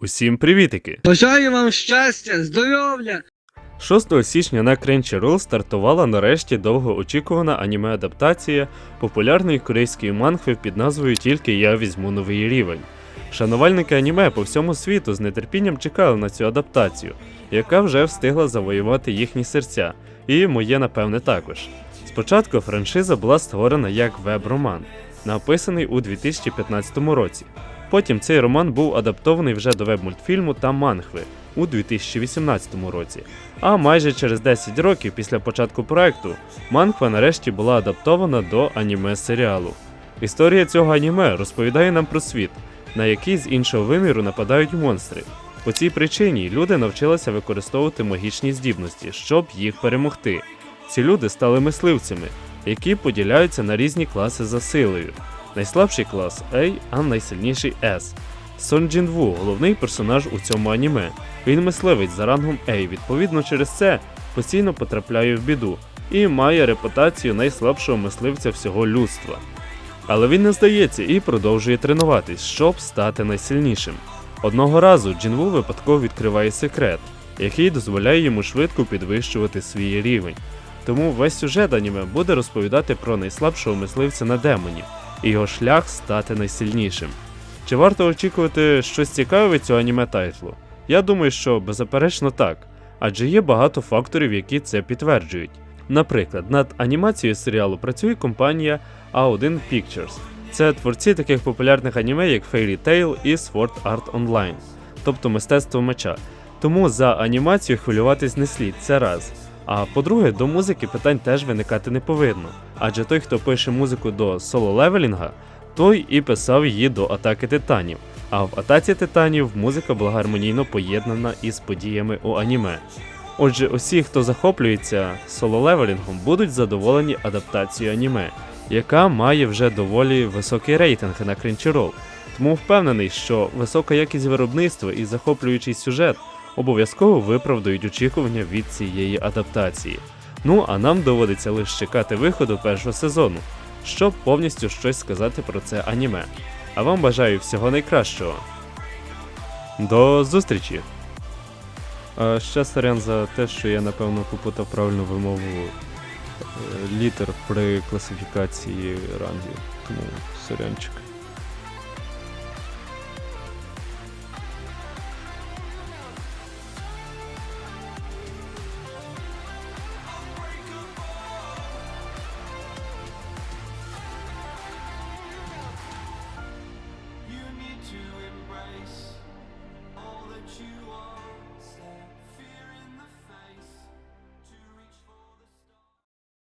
Усім привітики! Бажаю вам щастя, здоров'я, 6 січня на Crunchyroll стартувала нарешті довгоочікувана аніме-адаптація популярної корейської манхви під назвою Тільки я візьму новий рівень. Шанувальники аніме по всьому світу з нетерпінням чекали на цю адаптацію, яка вже встигла завоювати їхні серця, і моє напевне також. Спочатку франшиза була створена як веб-роман, написаний у 2015 році. Потім цей роман був адаптований вже до веб-мультфільму та манхви у 2018 році. А майже через 10 років після початку проекту манхва нарешті була адаптована до аніме-серіалу. Історія цього аніме розповідає нам про світ, на який з іншого виміру нападають монстри. По цій причині люди навчилися використовувати магічні здібності, щоб їх перемогти. Ці люди стали мисливцями, які поділяються на різні класи за силою. Найслабший клас A, а найсильніший S. Сон Джін Ву – головний персонаж у цьому аніме. Він мисливець за рангом A, відповідно через це постійно потрапляє в біду і має репутацію найслабшого мисливця всього людства. Але він не здається і продовжує тренуватись, щоб стати найсильнішим. Одного разу Джінву випадково відкриває секрет, який дозволяє йому швидко підвищувати свій рівень. Тому весь сюжет аніме буде розповідати про найслабшого мисливця на демонів і його шлях стати найсильнішим. Чи варто очікувати щось цікаве від цього аніме тайтлу? Я думаю, що беззаперечно так, адже є багато факторів, які це підтверджують. Наприклад, над анімацією серіалу працює компанія A1 Pictures. Це творці таких популярних аніме, як Fairy Tail і Sword Art Online, тобто мистецтво меча. Тому за анімацію хвилюватись не слід, це раз. А по-друге, до музики питань теж виникати не повинно. Адже той, хто пише музику до соло-левелінга, той і писав її до атаки титанів. А в атаці титанів музика була гармонійно поєднана із подіями у аніме. Отже, усі, хто захоплюється соло-левелінгом, будуть задоволені адаптацією аніме, яка має вже доволі високий рейтинг на Crunchyroll. Тому впевнений, що висока якість виробництва і захоплюючий сюжет обов'язково виправдають очікування від цієї адаптації. Ну а нам доводиться лише чекати виходу першого сезону, щоб повністю щось сказати про це аніме. А вам бажаю всього найкращого. До зустрічі! А ще сорян за те, що я напевно попутав правильну вимову е, літер при класифікації рангів. Тому сорянчик.